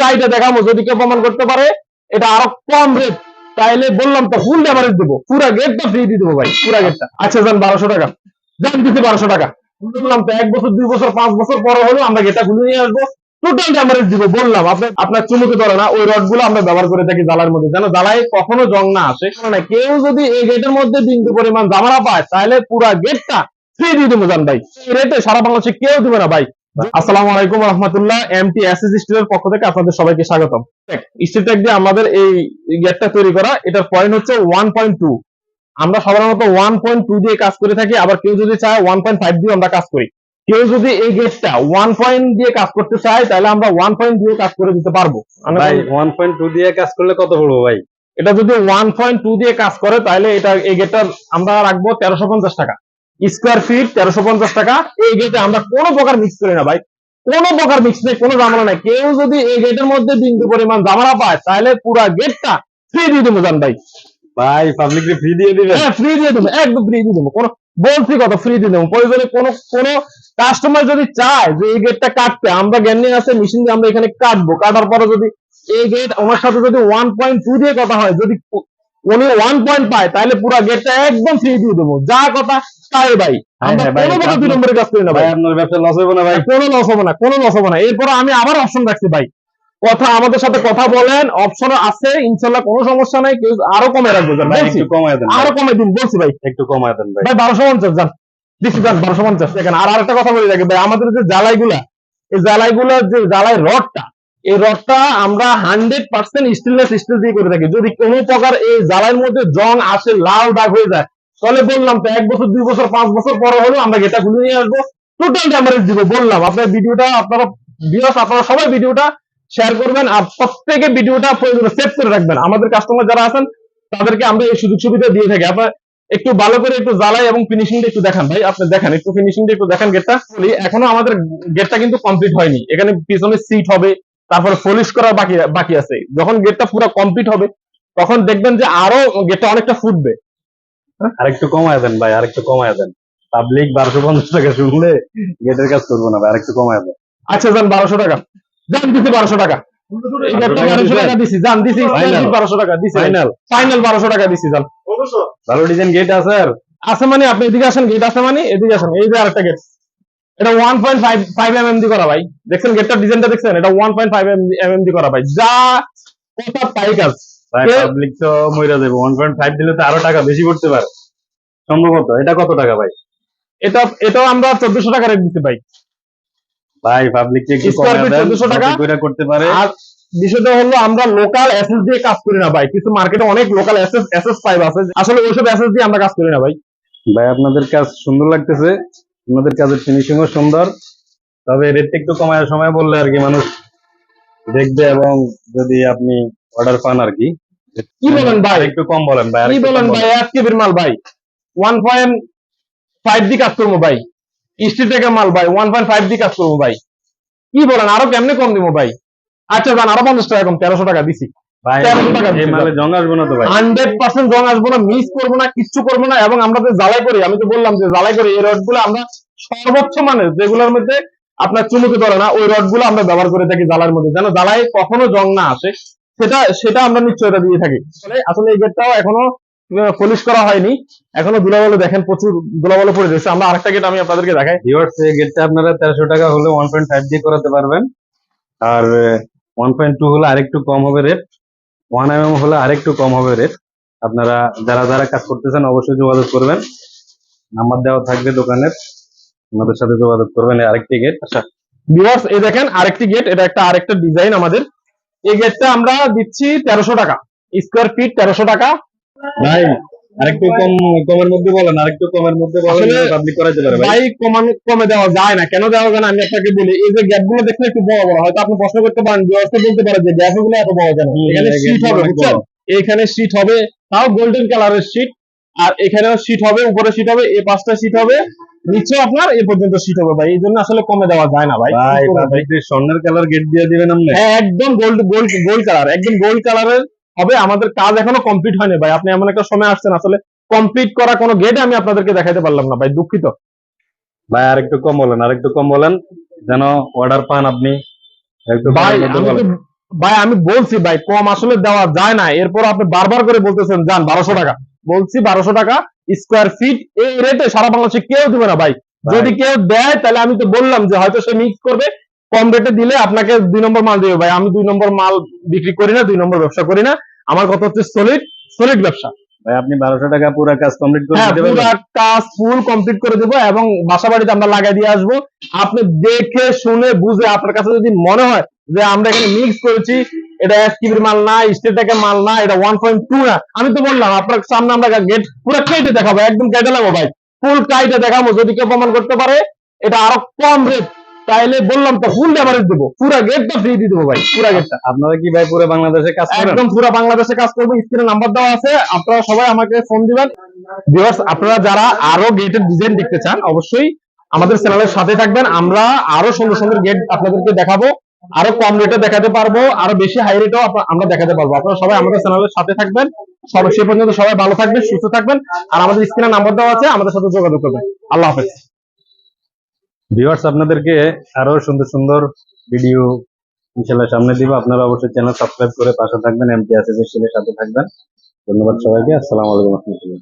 চাইটা দেখাবো যদি কেউ প্রমাণ করতে পারে, এটা আরও কম রেট তাইলে বললাম তো ফুল দেবো। পুরা গেটটা ফ্রি দিয়ে দেবো ভাই, পুরা গেটটা আচ্ছা যান, বারোশো টাকা। যান দিচ্ছি বারোশো টাকা। বললাম তো, এক বছর, দুই বছর, পাঁচ বছর পরে হলেও আমরা গেটটা খুলে নিয়ে আসব। টোটাল ড্যামারেজ দিব, বললাম, আপনার আপনার চুমুকে ধরে না, ওই রডগুলো আমরা ব্যবহার করে থাকি জ্বালার মধ্যে। যেন জ্বালায় কখনো জং না আসে। না কেউ যদি এই গেটের মধ্যে বিন্দু পরিমাণ জামারা পায় তাহলে পুরা গেটটা ফ্রি দিয়ে দেবো জান ভাই। রেটে সারা বাংলাদেশে কেউ দিবে না ভাই। আসসালামু আলাইকুম রহমতুল্লাহ এমটি এসএস স্টিলের পক্ষ থেকে আপনাদের সবাইকে স্বাগতম। স্টিল দিয়ে আমাদের এই গেটটা তৈরি করা এটার পয়েন্ট হচ্ছে ওয়ান পয়েন্ট টু আমরা সাধারণত ওয়ান পয়েন্ট টু দিয়ে কাজ করে থাকি আবার কেউ যদি চায় ওয়ান পয়েন্ট ফাইভ দিয়ে আমরা কাজ করি। কেউ যদি এই গেটটা ওয়ান পয়েন্ট দিয়ে কাজ করতে চায় তাহলে আমরা ওয়ান পয়েন্ট দিয়ে কাজ করে দিতে পারব। আমরা ভাই ওয়ান পয়েন্ট টু দিয়ে কাজ করলে কত পড়ব ভাই? এটা যদি ওয়ান পয়েন্ট টু দিয়ে কাজ করে তাহলে এটা এই গেটটা আমরা রাখব তেরোশো পঞ্চাশ টাকা। স্কোয়ার ফিট তেরোশো পঞ্চাশ টাকা। এই গেটে আমরা কোনো প্রকার মিক্স করি না ভাই। কোনো প্রকার মিক্স নেই কোনো ঝামেলা নাই। কেউ যদি এই গেটের মধ্যে বিন্দু পরিমাণ জামারা পায় তাহলে পুরা গেটটা ফ্রি দিয়ে দেবো জান ভাই। ভাই পাবলিক ফ্রি দিয়ে দিবেন? হ্যাঁ ফ্রি দিয়ে দেবো একদম ফ্রি দিয়ে দেবো। কোনো বলছি কত ফ্রি দিয়ে দেবো। প্রয়োজনে কোনো কোনো কাস্টমার যদি চায় যে এই গেটটা কাটতে আমরা জ্ঞানী আছে মেশিন দিয়ে আমরা এখানে কাটবো। কাটার পরে যদি এই গেট ওনার সাথে যদি ওয়ান পয়েন্ট টু দিয়ে কথা হয় যদি উনি ওয়ান পয়েন্ট পায় তাহলে পুরো গেটটা একদম ফ্রি দিয়ে দেবো। যা কথা তাই ভাই। আমরা হ্যাঁ, কোনো প্রকার দুই নম্বরের কাজ করি না ভাই। ভাই আপনার ব্যবসা লস হবে না ভাই। কোনো লস হবে না কোনো লস হবে না। এরপর আমি আবার অপশন রাখছি ভাই। কথা আমাদের সাথে কথা বলেন অপশন আছে ইনশাল্লাহ কোনো সমস্যা নাই কেউ আরও কমে রাখব ভাই বলছি। একটু কমায় দেন আরও কমে দিন বলছি ভাই। একটু কমায় দেন ভাই। ভাই বারোশো পঞ্চাশ যান। দিচ্ছি যান বারোশো পঞ্চাশ। দেখেন আর আরেকটা কথা বলি ভাই আমাদের যে জ্বালাই গুলা এই জ্বালাই গুলার যে জ্বালাই রডটা এই রডটা আমরা হান্ড্রেড পার্সেন্ট স্টিলনেস স্টিল দিয়ে করে থাকি। যদি কোনো প্রকার এই জ্বালাইয়ের মধ্যে জং আসে, লাল দাগ হয়ে যায়, তাহলে বললাম তো এক বছর, দুই বছর, পাঁচ বছর পরে হলেও আমরা গেটা খুলে নিয়ে আসব। টোটাল ড্যামারেজ দিব, বললাম। আপনার ভিডিওটা, আপনারা ভিউয়ার্স আপনারা সবাই ভিডিওটা শেয়ার করবেন আর প্রত্যেকে ভিডিওটা প্রয়োজনে সেভ করে রাখবেন। আমাদের কাস্টমার যারা আছেন, তাদেরকে আমরা এই সুযোগ সুবিধা দিয়ে থাকি। আপনার একটু ভালো করে একটু জ্বালাই এবং ফিনিশিংটা একটু দেখান ভাই। আপনি দেখেন, একটু ফিনিশিংটা একটু দেখেন গেটটা এখনও আমাদের গেটটা কিন্তু কমপ্লিট হয়নি। এখানে পিছনে সিট হবে তারপরে পলিশ করা বাকি বাকি আছে। যখন গেটটা পুরো কমপ্লিট হবে তখন দেখবেন যে আরও গেটটা অনেকটা ফুটবে। আর একটু কমায় দেন ভাই আর একটু কমায় দেন। পাবলিক বারোশো পঞ্চাশ টাকা শুনলে গেটের কাজ করব না ভাই আর একটু কমায় দেন। আচ্ছা যান বারোশো টাকা। যান দিছি বারোশো টাকা। এই গেটটা বারোশো টাকা দিছি যান দিছি বারোশো টাকা দিছি। ফাইনাল ফাইনাল বারোশো টাকা দিছি যান। ভালো ডিজাইন গেট আছে আর? আছে মানে আপনি এদিকে আসেন গেট আছে মানে এদিকে আসেন। এই যে আরেকটা গেট এটা one point five five M M দি করা ভাই। দেখছেন গেটটার ডিজাইনটা দেখছেন? এটা one point five M M দি করা ভাই। যা কথা তাই কাজ। ভাই কে- পাবলিক তো মইরা যাবে ওয়ান পয়েন্ট ফাইভ দিলে তো আরও টাকা বেশি পড়তে পারে। সম্ভবত এটা কত টাকা ভাই? এটা এটাও আমরা চোদ্দশো টাকা রেট দিতে ভাই। ভাই পাবলিক কে একটু feet দেন। 1400 টাকা। কইরা করতে পারে। আর বিষয়টা হলো আমরা লোকাল এসএস দিয়ে কাজ করি না ভাই। কিছু মার্কেটে অনেক লোকাল এসএস এসএস পাইপ আছে। আসলে ওইসব এসএস দিয়ে আমরা কাজ করি না ভাই। ভাই আপনাদের কাজ সুন্দর লাগতেছে। আপনাদের কাজের ফিনিশিংও সুন্দর তবে রেটটা একটু কমায় সময় বললে আর কি মানুষ দেখবে এবং যদি আপনি অর্ডার পান আর কি। কি বলেন ভাই? একটু কম বলেন ভাই কি বলেন ভাই? এক কেবির মাল ভাই। ওয়ান পয়েন্ট ফাইভ দিয়ে কাজ করব ভাই। স্ট্রিট থেকে মাল ভাই ওয়ান পয়েন্ট ফাইভ দিয়ে কাজ করব ভাই। কি বলেন? আরও কেমনে কম দিব ভাই? আচ্ছা যান আরও পঞ্চাশ টাকা কম তেরোশো টাকা দিছি। সর্বোচ্চ মানের যেগুলোর মধ্যে আপনার চুমুকে ধরে না ওই রডগুলো আমরা ব্যবহার করে থাকি জ্বালার মধ্যে। যেন জ্বালায় কখনো জং না আসে সেটা সেটা আমরা নিশ্চয়তা দিয়ে থাকি। আসলে আসলে এই গেটটাও এখনও পলিশ করা হয়নি। এখনও দুলাবলে দেখেন প্রচুর দুলাবলে পড়ে রয়েছে। আমরা আরেকটা গেট আমি আপনাদেরকে দেখাই। ভিউয়ার্স এই গেটটা আপনারা তেরোশো টাকা হলে ওয়ান পয়েন্ট ফাইভ দিয়ে করাতে পারবেন। আর ওয়ান পয়েন্ট টু হলে আরেকটু কম হবে রেট ওয়ান এম এম হলে আরেকটু কম হবে রেট আপনারা যারা যারা কাজ করতেছেন অবশ্যই যোগাযোগ করবেন। নাম্বার দেওয়া থাকবে দোকানের। আমাদের সাথে যোগাযোগ করবেন আরেকটি গেট আচ্ছা ভিউয়ার্স এই দেখেন আরেকটি গেট এটা একটা আরেকটা ডিজাইন আমাদের। এই গেটটা আমরা দিচ্ছি তেরোশো টাকা। স্কোয়ার ফিট তেরোশো টাকা। ভাই আরেকটু কম কমের মধ্যে বলেন আরেকটু কমের মধ্যে বলেন পাবলিক করাইতে পারে ভাই। কমানো কমে দেওয়া যায় না। কেন দেওয়া যায় না? আমি আপনাকে বলি এই যে গ্যাপগুলো দেখলে একটু বড় বড়। হয়তো আপনি প্রশ্ন করতে পারেন ভিউয়ার্স বলতে পারে যে গ্যাপগুলো এত বড় কেন? এখানে gap হবে বুঝছেন? এখানে হবে তাও গোল্ডেন কালারের শীট আর এখানেও শীট হবে উপরে শীট হবে এই পাঁচটা শীট হবে নিচেও আপনার এই পর্যন্ত শীট হবে ভাই। এই জন্য আসলে কমে দেওয়া যায় না ভাই। ভাই ভাই? স্বর্ণের কালার গেট দিয়ে দিবেন আপনি। হ্যাঁ একদম গোল্ড গোল্ড গোল্ড কালার একদম গোল্ড কালারের হবে আমাদের কাজ এখনও কমপ্লিট হয়নি ভাই। আপনি এমন একটা সময় আসছেন আসলে কমপ্লিট করা কোনো গেট আমি আপনাদেরকে দেখাতে পারলাম না ভাই দুঃখিত। ভাই আরেকটু কম বলেন আরেকটু কম বলেন যেন অর্ডার পান আপনি। ভাই আমি বলছি ভাই কম আসলে দেওয়া যায় না। এরপর আপনি বারবার করে বলতেছেন যান বারোশো টাকা। বলছি বারোশো টাকা স্কোয়ার ফিট এই রেটে সারা বাংলাদেশে কেউ দিবে না ভাই। যদি কেউ দেয় তাহলে আমি তো বললাম যে হয়তো সে মিক্স করবে। কম রেটে দিলে আপনাকে দুই নম্বর মাল দিবে ভাই। আমি দুই নম্বর মাল বিক্রি করি না দুই নম্বর ব্যবসা করি না। আমার কথা হচ্ছে সলিড সলিড ব্যবসা। ভাই আপনি টাকা পুরো কাজ কমপ্লিট করে হ্যাঁ পুরো কাজ ফুল কমপ্লিট করে দেবো এবং বাসা বাড়িতে আমরা লাগাই দিয়ে আসব। আপনি দেখে শুনে বুঝে আপনার কাছে যদি মনে হয় যে আমরা এখানে মিক্স করেছি এটা এসকিবির মাল না স্টেটেকের মাল না এটা ওয়ান পয়েন্ট টু না আমি তো বললাম আপনার সামনে আমরা গেট পুরো কেটে দেখাবো একদম কেটে নেব ভাই। ফুল কাইটে দেখাবো যদি কেউ প্রমাণ করতে পারে এটা আরও কম রেট তাইলে বললাম তো ফুল ডেমারেজ দেবো। পুরো গেটটা ফ্রি দিয়ে দেবো ভাই পুরো গেটটা আপনারা কি ভাই পুরো বাংলাদেশে কাজ করেন? একদম পুরো বাংলাদেশে কাজ করব স্ক্রিনে নাম্বার দেওয়া আছে আপনারা সবাই আমাকে ফোন দিবেন। ভিউয়ার্স আপনারা যারা আরও গেটের ডিজাইন দেখতে চান অবশ্যই আমাদের চ্যানেলের সাথে থাকবেন। আমরা আরও সুন্দর সুন্দর গেট আপনাদেরকে দেখাবো আরও কম রেটে দেখাতে পারব আরও বেশি হাই রেটেও আমরা দেখাতে পারব। আপনারা সবাই আমাদের চ্যানেলের সাথে থাকবেন। সবাই সে পর্যন্ত সবাই ভালো থাকবেন সুস্থ থাকবেন। আর আমাদের স্ক্রিনে নাম্বার দেওয়া আছে আমাদের সাথে যোগাযোগ করবেন। আল্লাহ হাফেজ। ভিউয়ার্স আপনাদেরকে আরও সুন্দর সুন্দর ভিডিও ইনশাল্লাহ সামনে দিব। আপনারা অবশ্যই চ্যানেল সাবস্ক্রাইব করে পাশে থাকবেন এমটি ছেলের সাথে থাকবেন। ধন্যবাদ সবাইকে। আসসালামু আলাইকুম রহমতুল্লাহ।